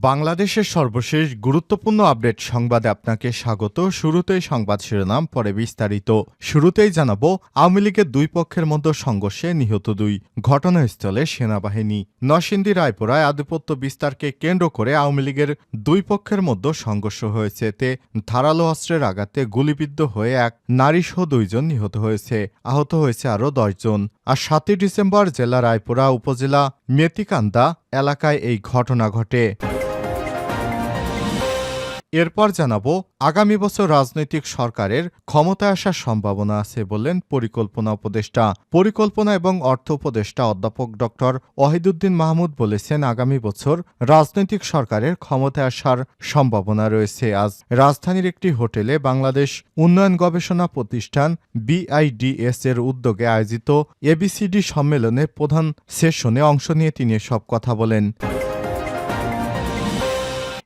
বাংলাদেশের সর্বশেষ গুরুত্বপূর্ণ আপডেট সংবাদে আপনাকে স্বাগত। শুরুতেই সংবাদ শিরোনাম, পরে বিস্তারিত। শুরুতেই জানাব, আওয়ামী লীগের দুই পক্ষের মধ্যে সংঘর্ষে নিহত দুই ঘটনাস্থলে সেনাবাহিনী। নরসিংদী, রায়পুরায় আধিপত্য বিস্তারকে কেন্দ্র করে আওয়ামী লীগের দুই পক্ষের মধ্যে সংঘর্ষ হয়েছে। এতে ধারালো অস্ত্রের আঘাতে গুলিবিদ্ধ হয়ে এক নারীসহ দুইজন নিহত হয়েছে। আহত হয়েছে আরও দশজন আর সাতই ডিসেম্বর জেলা রায়পুরা উপজেলা মেতিকান্দা এলাকায় এই ঘটনা ঘটে। এরপর জানাব, আগামী বছর রাজনৈতিক সরকারের ক্ষমতায় আসার সম্ভাবনা আছে বললেন পরিকল্পনা উপদেষ্টা। পরিকল্পনা এবং অর্থ উপদেষ্টা অধ্যাপক ড. ওয়াহিদুদ্দিন মাহমুদ বলেছেন, আগামী বছর রাজনৈতিক সরকারের ক্ষমতায় আসার সম্ভাবনা রয়েছে। আজ রাজধানীর একটি হোটেলে বাংলাদেশ উন্নয়ন গবেষণা প্রতিষ্ঠান বিআইডিএস এর উদ্যোগে আয়োজিত এবিসিডি সম্মেলনে প্রধান সেশনে অংশ নিয়ে তিনি সব কথা বলেন।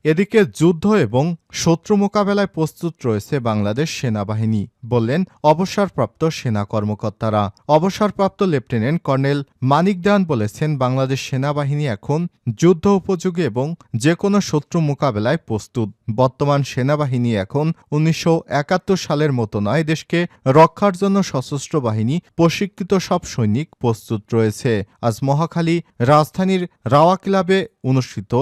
এদিকে যুদ্ধ এবং শত্রু মোকাবেলায় প্রস্তুত রয়েছে বাংলাদেশ সেনাবাহিনী, বললেন অবসরপ্রাপ্ত সেনা কর্মকর্তারা। অবসরপ্রাপ্ত লেফটেন্যান্ট কর্নেল মানিক দেওয়ান বলেছেন, বাংলাদেশ সেনাবাহিনী এখন যুদ্ধ উপযোগী এবং যে কোনো শত্রু মোকাবেলায় প্রস্তুত। বর্তমান সেনাবাহিনী এখন উনিশশো একাত্তর সালের মতো নয়, দেশকে রক্ষার জন্য সশস্ত্র বাহিনী, প্রশিক্ষিত সব সৈনিক প্রস্তুত রয়েছে। আজ মহাখালী রাজধানীর রাওয়া ক্লাবে অনুষ্ঠিত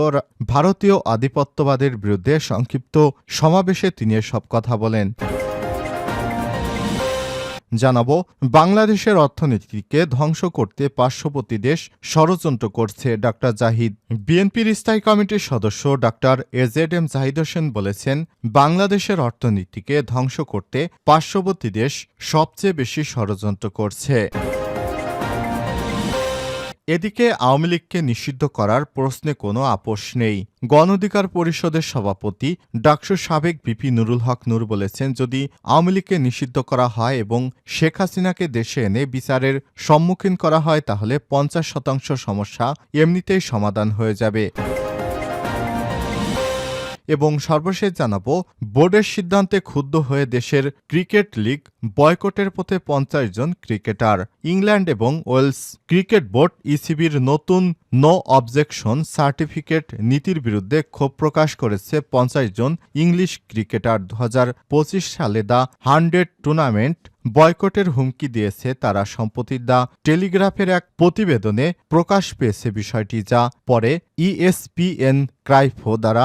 ভারতীয় আধিপত্যবাদের বিরুদ্ধে সংক্ষিপ্ত সমাবেশে তিনি সব কথা বলেন। জানাব, বাংলাদেশের অর্থনীতিকে ধ্বংস করতে পার্শ্ববর্তী দেশ ষড়যন্ত্র করছে ডাক্তার জাহিদ। বিএনপির স্থায়ী কমিটির সদস্য doctor AZ M Zahid Hossain বলেছেন, বাংলাদেশের অর্থনীতিকে ধ্বংস করতে পার্শ্ববর্তী দেশ সবচেয়ে বেশি ষড়যন্ত্র করছে। এদিকে আওয়ামী লীগকে নিষিদ্ধ করার প্রশ্নে কোনো আপোষ নেই। গণ অধিকার পরিষদের সভাপতি ডাকসু সাবেক বিপি নুরুল হক নূর বলেছেন, যদি আওয়ামী লীগকে নিষিদ্ধ করা হয় এবং শেখ হাসিনাকে দেশে এনে বিচারের সম্মুখীন করা হয়, তাহলে পঞ্চাশ শতাংশ সমস্যা এমনিতেই সমাধান হয়ে যাবে। এবং সর্বশেষ জানাব, বোর্ডের সিদ্ধান্তে ক্ষুব্ধ হয়ে দেশের ক্রিকেট লিগ বয়কটের পথে পঞ্চাশ জন ক্রিকেটার। ইংল্যান্ড এবং ওয়েলস ক্রিকেট বোর্ড ইসিবির নতুন নো অবজেকশন সার্টিফিকেট নীতির বিরুদ্ধে ক্ষোভ প্রকাশ করেছে পঞ্চাশ জন ইংলিশ ক্রিকেটার। দু হাজার পঁচিশ সালে দ্য হান্ড্রেড টুর্নামেন্ট বয়কটের হুমকি দিয়েছে তারা সম্প্রতি দ্য টেলিগ্রাফের এক প্রতিবেদনে প্রকাশ পেয়েছে বিষয়টি, যা পরে ইএসপিএন ক্রাইফো দ্বারা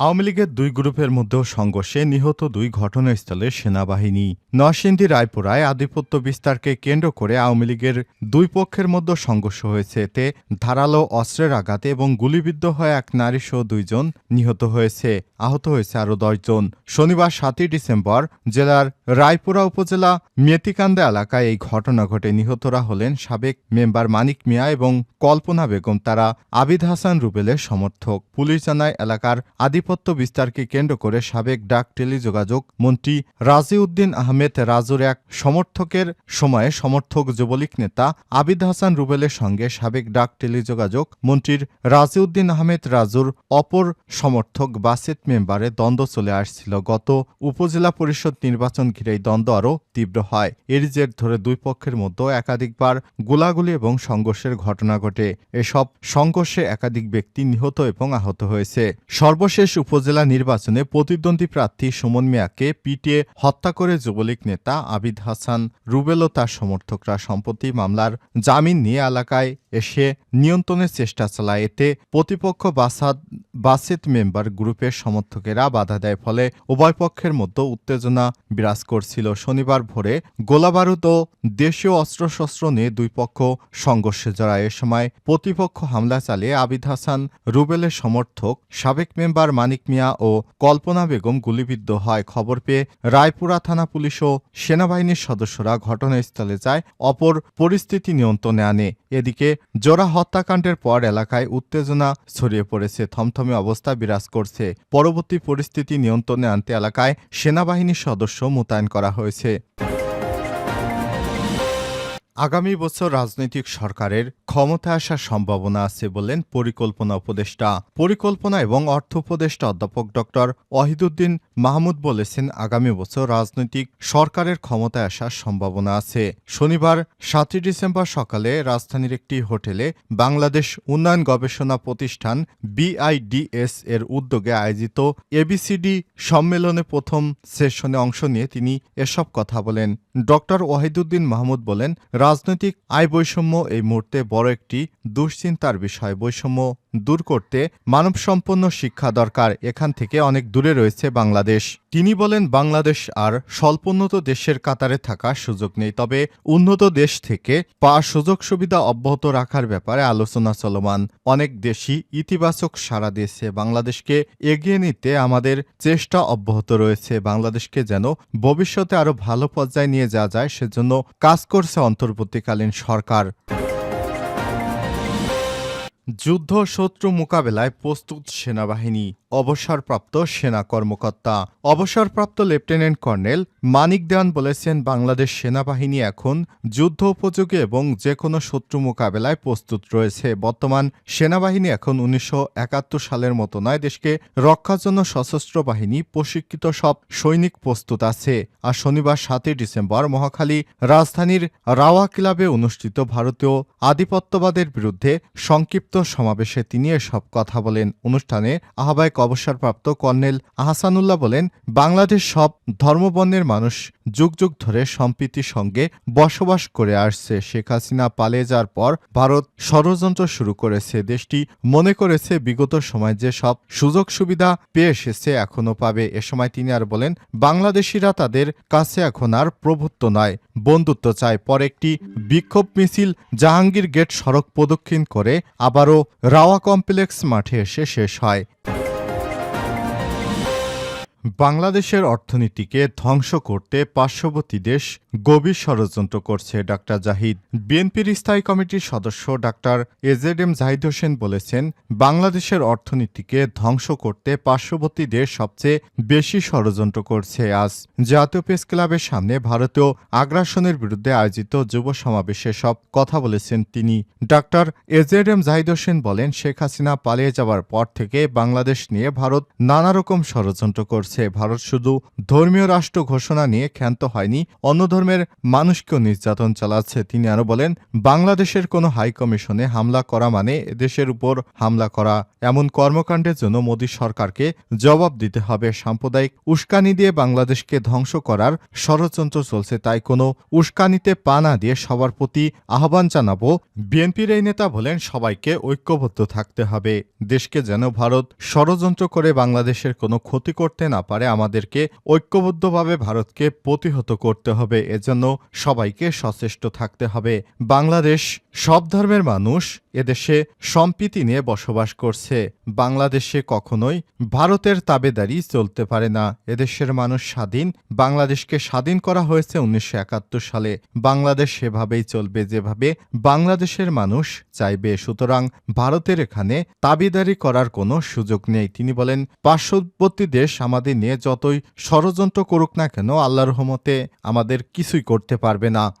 আওয়ামী লীগের দুই গ্রুপের মধ্যেও সংঘর্ষে নিহত দুই ঘটনাস্থলে সেনাবাহিনী। নরসিংদী রায়পুরায় আধিপত্য বিস্তারকে কেন্দ্র করে আওয়ামী লীগের দুই পক্ষের মধ্যে সংঘর্ষ হয়েছে। এতে ধারালো অস্ত্রের আঘাতে এবং গুলিবিদ্ধ হয় এক নারী সহ দুইজন নিহত হয়েছে। আহত হয়েছে আরও দশজন শনিবার সাতই ডিসেম্বর জেলার রায়পুরা উপজেলা মেতিকান্দা এলাকায় এই ঘটনা ঘটে। নিহতরা হলেন সাবেক মেম্বার মানিক মিয়া এবং কল্পনা বেগম। তারা আবিদ হাসান রুবেলের সমর্থক। পুলিশ জানায়, এলাকার আধিপত্য বিস্তারকে কেন্দ্র করে সাবেক ডাক টেলিযোগাযোগ মন্ত্রী রাজিউদ্দিন আহমেদ রাজুর এক সমর্থকের সময়ে সমর্থক যুবলীগ নেতা আবিদ হাসান রুবেলের সঙ্গে সাবেক ডাক টেলিযোগাযোগ মন্ত্রীর রাজিউদ্দিন আহমেদ রাজুর অপর সমর্থক বাসেট মেম্বারে দ্বন্দ্ব চলে আসছিল। গত উপজেলা পরিষদ নির্বাচন ঘিরে এই দ্বন্দ্ব আরও তীব্র হয়। এর জের ধরে দুই পক্ষের মধ্যে একাধিকবার গোলাগুলি এবং সংঘর্ষের ঘটনা ঘটে। এসব সংঘর্ষে একাধিক ব্যক্তি নিহত এবং আহত হয়েছে। সর্বশেষ উপজেলা নির্বাচনে প্রতিদ্বন্দ্বী প্রার্থী সুমন মিয়াকে পিটিয়ে হত্যা করে যুবলীগ নেতা আবিদ হাসান রুবেল ও তার সমর্থকরা সম্প্রতি মামলার জামিন নিয়ে এলাকায় এসে নিয়ন্ত্রণের চেষ্টা চালায়। এতে প্রতিপক্ষ বাসাদ বাসেত মেম্বার গ্রুপের সমর্থকেরা বাধা দেয়। ফলে উভয় পক্ষের মধ্যে উত্তেজনা বিরাজ করছিল শনিবার ভোরে গোলাবারুদ ও দেশীয় অস্ত্রশস্ত্র নিয়ে দুই পক্ষ সংঘর্ষে জড়ায়। এ সময় প্রতিপক্ষ হামলা চালিয়ে আবিদ হাসান রুবেলের সমর্থক সাবেক মেম্বার মানিক মিয়া ও কল্পনা বেগম গুলিবিদ্ধ হয়। খবর পেয়ে রায়পুরা থানা পুলিশ ও সেনাবাহিনীর সদস্যরা ঘটনাস্থলে যায়, অপর পরিস্থিতি নিয়ন্ত্রণে আনে। এদিকে জোড়া হত্যাকাণ্ডের পর এলাকায় উত্তেজনা ছড়িয়ে পড়েছে, থমথমে অবস্থা বিরাজ করছে। পরবর্তী পরিস্থিতি নিয়ন্ত্রণে আনতে এলাকায় সেনাবাহিনীর সদস্য মোতায়েন করা হয়েছে। আগামী বছর রাজনৈতিক সরকারের ক্ষমতা আসার সম্ভাবনা আছে বললেন পরিকল্পনা উপদেষ্টা। পরিকল্পনা এবং অর্থ উপদেষ্টা অধ্যাপক ডক্টর ওয়াহিদুদ্দিন মাহমুদ বলেছেন, আগামী বছর রাজনৈতিক সরকারের ক্ষমতায় আসার সম্ভাবনা আছে। শনিবার, সাতই ডিসেম্বর সকালে রাজধানীর একটি হোটেলে বাংলাদেশ উন্নয়ন গবেষণা প্রতিষ্ঠান বিআইডিএস এর উদ্যোগে আয়োজিত এবিসিডি সম্মেলনে প্রথম সেশনে অংশ নিয়ে তিনি এসব কথা বলেন। ডক্টর ওয়াহিদুদ্দিন মাহমুদ বলেন রাজনৈতিক আয় বৈষম্য এই মুহূর্তে বড় একটি দুশ্চিন্তার বিষয়। বৈষম্য দূর করতে মানবসম্পন্ন শিক্ষা দরকার। এখান থেকে অনেক দূরে রয়েছে বাংলাদেশ। তিনি বলেন, বাংলাদেশ আর স্বল্পোন্নত দেশের কাতারে থাকার সুযোগ নেই, তবে উন্নত দেশ থেকে পাওয়া সুযোগ সুবিধা অব্যাহত রাখার ব্যাপারে আলোচনা চলমান। অনেক দেশই ইতিবাচক সাড়া দিয়েছে। বাংলাদেশকে এগিয়ে নিতে আমাদের চেষ্টা অব্যাহত রয়েছে। বাংলাদেশকে যেন ভবিষ্যতে আরও ভালো পর্যায়ে নিয়ে যাওয়া যায়, সেজন্য কাজ করছে অন্তর্বর্তীকালীন সরকার। যুদ্ধ শত্রু মোকাবেলায় প্রস্তুত সেনাবাহিনী, অবসরপ্রাপ্ত সেনা কর্মকর্তা। অবসরপ্রাপ্ত লেফটেন্যান্ট কর্নেল মানিক দেওয়ান বলেছেন, বাংলাদেশ সেনাবাহিনী এখন যুদ্ধ উপযোগী এবং যে কোনো শত্রু মোকাবেলায় প্রস্তুত রয়েছে। বর্তমান সেনাবাহিনী এখন উনিশশো একাত্তর সালের মতো নয়, দেশকে রক্ষার জন্য সশস্ত্র বাহিনী, প্রশিক্ষিত সব সৈনিক প্রস্তুত আছে। আর শনিবার সাতই ডিসেম্বর মহাখালী রাজধানীর রাওয়া ক্লাবে অনুষ্ঠিত ভারতীয় আধিপত্যবাদের বিরুদ্ধে সংক্ষিপ্ত সমাবেশে তিনি এসব কথা বলেন। অনুষ্ঠানে আহ্বায়ক অবসরপ্রাপ্ত কর্নেল আহসানুল্লাহ বলেন, বাংলাদেশ সব ধর্মবর্ণের মানুষ। যুগ যুগ ধরে সম্প্রীতির সঙ্গে বসবাস করে আসছে। শেখ হাসিনা পালিয়ে যাওয়ার পর ভারত ষড়যন্ত্র শুরু করেছে। দেশটি মনে করেছে বিগত সময় যে সব সুযোগ সুবিধা পেয়ে এসেছে এখনও পাবে। এ সময় তিনি আর বলেন, বাংলাদেশিরা তাদের কাছে এখন আর প্রভুত্ব নয়, বন্ধুত্ব চায় পরে একটি বিক্ষোভ মিছিল জাহাঙ্গীর গেট সড়ক প্রদক্ষিণ করে আবারও রাওয়া কমপ্লেক্স মাঠে এসে শেষ হয়। বাংলাদেশের অর্থনীতিকে ধ্বংস করতে পার্শ্ববর্তী দেশ গভীর ষড়যন্ত্র করছে ডাক্তার জাহিদ। বিএনপির স্থায়ী কমিটির সদস্য doctor AZ M Zahid Hossain বলেছেন, বাংলাদেশের অর্থনীতিকে ধ্বংস করতে পার্শ্ববর্তী দেশ সবচেয়ে বেশি ষড়যন্ত্র করছে। আজ জাতীয় প্রেস ক্লাবের সামনে ভারতীয় আগ্রাসনের বিরুদ্ধে আয়োজিত যুব সমাবেশে সব কথা বলেছেন তিনি। Doctor AZ M Zahid Hossain বলেন, শেখ হাসিনা পালিয়ে যাওয়ার পর থেকে বাংলাদেশ নিয়ে ভারত নানা রকম ষড়যন্ত্র করছে। ভারত শুধু ধর্মীয় রাষ্ট্র ঘোষণা নিয়ে ক্ষান্ত হয়নি, অন্য ধর্মের মানুষকেও নির্যাতন চালাচ্ছে। তিনি আরও বলেন, বাংলাদেশের কোনো হাই কমিশনে হামলা করা মানে দেশের উপর হামলা করা। এমন কর্মকাণ্ডের জন্য মোদী সরকারকে জবাব দিতে হবে। সাম্প্রদায়িক উস্কানি দিয়ে বাংলাদেশকে ধ্বংস করার ষড়যন্ত্র চলছে, তাই কোনো উস্কানিতে পা না দিয়ে সবার প্রতি আহ্বান জানাব। বিএনপির এই নেতা বলেন, সবাইকে ঐক্যবদ্ধ থাকতে হবে। দেশকে যেন ভারত ষড়যন্ত্র করে বাংলাদেশের কোনো ক্ষতি করতে না পারে আমাদেরকে ঐক্যবদ্ধভাবে ভারতকে প্রতিহত করতে হবে। এজন্য সবাইকে সচেষ্ট থাকতে হবে। বাংলাদেশ সব ধর্মের মানুষ এদেশে সম্প্রীতি নিয়ে বসবাস করছে। বাংলাদেশে কখনোই ভারতের তাবেদারি চলতে পারে না। এদেশের মানুষ স্বাধীন। বাংলাদেশকে স্বাধীন করা হয়েছে উনিশশো একাত্তর সালে। বাংলাদেশ সেভাবেই চলবে যেভাবে বাংলাদেশের মানুষ চাইবে। সুতরাং ভারতের এখানে তাবেদারি করার কোনো সুযোগ নেই। তিনি বলেন, পার্শ্ববর্তী দেশ আমাদের নিয়ে যতই ষড়যন্ত্র করুক না কেন আল্লাহর রহমতে আমাদের কিছুই করতে পারবে না।